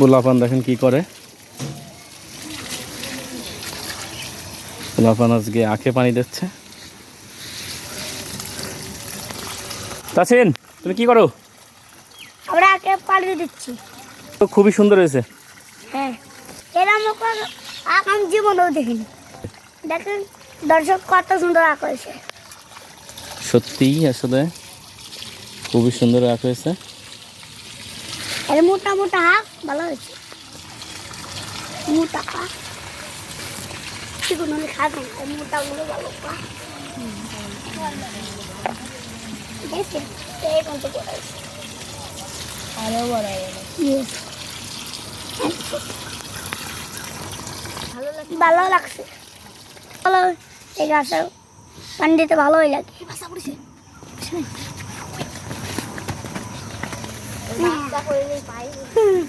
পোলাপান দেখেন কি করে। পোলাপান আজকে আখে পানি দিচ্ছে। তাছিন তুমি কি করো? আমরা আগে পাল্টে দিচ্ছি। তো খুবই সুন্দর হয়েছে। হ্যাঁ। এরম আঁক আমি জীবনেও দেখিনি। দেখেন দর্শক কত সুন্দর আঁক হয়েছে। সত্যিই আসলে খুবই সুন্দর আঁক হয়েছে। এর মোটা মোটা হাঁক ভালো হয়েছে। মোটা পা। চিকুন হলে খাবে না মোটাগুলো ভালো পা। দেখছেন এই পর্যন্ত বড় হয়েছে আরও বড় ভালো লাগছে? ভালো এই গাছে পানি দিতে ভালোই লাগে। হুম।